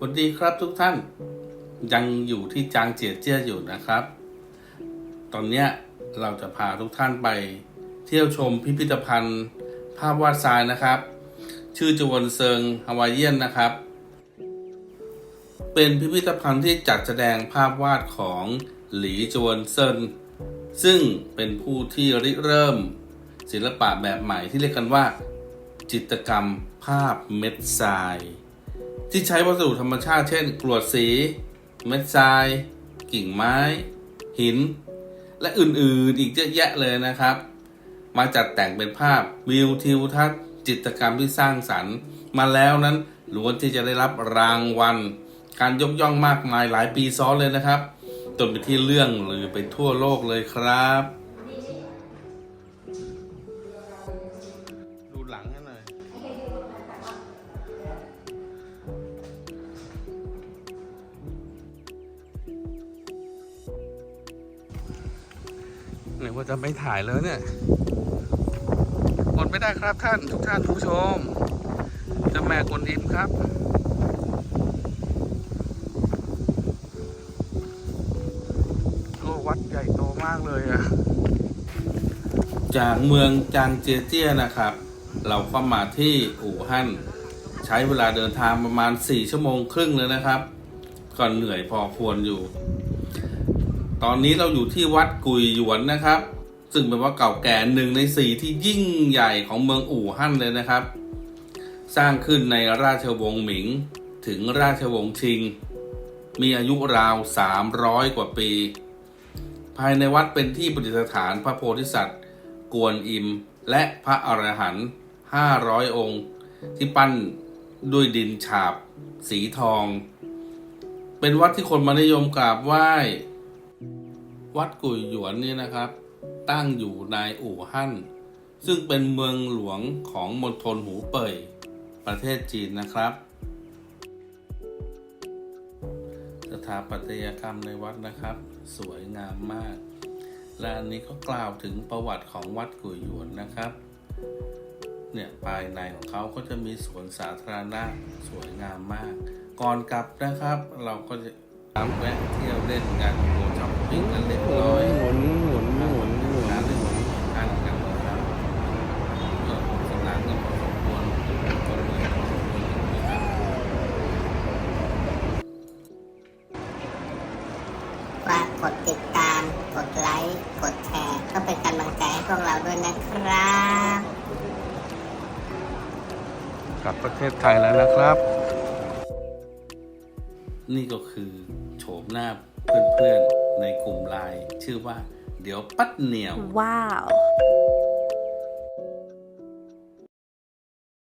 สวัสดีครับทุกท่านยังอยู่ที่จางเจียเจี้ยอยู่นะครับ ตอนเนี้ยเราจะพาทุกท่านไป เที่ยวชมพิพิธภัณฑ์ ภาพวาดทรายนะครับ ชื่อจวนเซิงฮาวายเอียนนะครับ เป็นพิพิธภัณฑ์ที่จัดแสดงภาพวาดของหลีจวนเซินซึ่งเป็นผู้ที่ริเริ่ม ศิลปะแบบใหม่ที่เรียกกันว่า จิตรกรรมภาพเม็ดทราย ที่ใช้วัสดุธรรมชาติเช่นกรวดสี เม็ดทราย กิ่งไม้ หิน และอื่นๆอีกเยอะแยะเลยนะครับ มาจัดแต่งเป็นภาพวิวทิวทัศน์จิตรกรรมที่สร้างสรรค์ มาแล้วนั้นล้วนที่จะได้รับรางวัล การยกย่องมากมายหลายปีซ้อนเลยนะครับจนเป็นที่เรื่องหรือไปทั่วโลกเลยครับ ไหนว่าจะไม่ถ่ายแล้วเนี่ยหมดไม่ได้ครับท่านทุกท่านผู้ชมจะแม่กวนอิมครับวัดใหญ่โตมากเลยอะจากเมืองจางเจียเจียนะครับ เราก็มาที่อู่ฮั่นใช้เวลาเดินทางประมาณ 4 ชั่วโมงครึ่งเลยนะครับก็เหนื่อยพอควรอยู่ ตอนนี้เราอยู่ที่วัดกุยหยวนนะครับ ซึ่งเป็นวัดเก่าแก่หนึ่งในสี่ที่ยิ่งใหญ่ของเมืองอู่ฮั่นเลยนะครับ สร้างขึ้นในราชวงศ์หมิง ถึงราชวงศ์ชิง มีอายุราว 300 กว่าปี ภายในวัดเป็นที่ประดิษฐานพระโพธิสัตว์ กวนอิม และพระอรหันต์500 องค์ ที่ปั้นด้วยดินฉาบ สีทอง เป็นวัดที่คนมานิยมกราบไหว้ วัดกุยหยวนนี่นะครับ ตั้งอยู่ในอู่ฮั่น ซึ่งเป็นเมืองหลวงของมณฑลหูเป่ยประเทศจีนนะครับ สถาปัตยกรรมในวัดนะครับ สวยงามมาก และอันนี้ก็กล่าวถึงประวัติของวัดกุยหยวนนะครับเนี่ยภายในของเขาก็จะมีสวนสาธารณะสวยงามมาก ก่อนกลับนะครับ เราก็จะ แวะเที่ยวเล่นกันโกช้อปปิ้งกันเล็กน้อยหมุนหมุนหมุนหมุนร้านเล่นอันกันนะครับก็สนานกันพอสมควรคนเลยพอสมควรนะครับฝากกดติดตาม กดไลค์ กดแชร์ ก็เป็นกำลังใจให้พวกเราด้วยนะครับ กลับประเทศไทยแล้วนะครับ นี่ก็คือโฉมหน้าเพื่อนๆในกลุ่มไลน์ชื่อว่าเดี๋ยวปัดเหนียว Wow.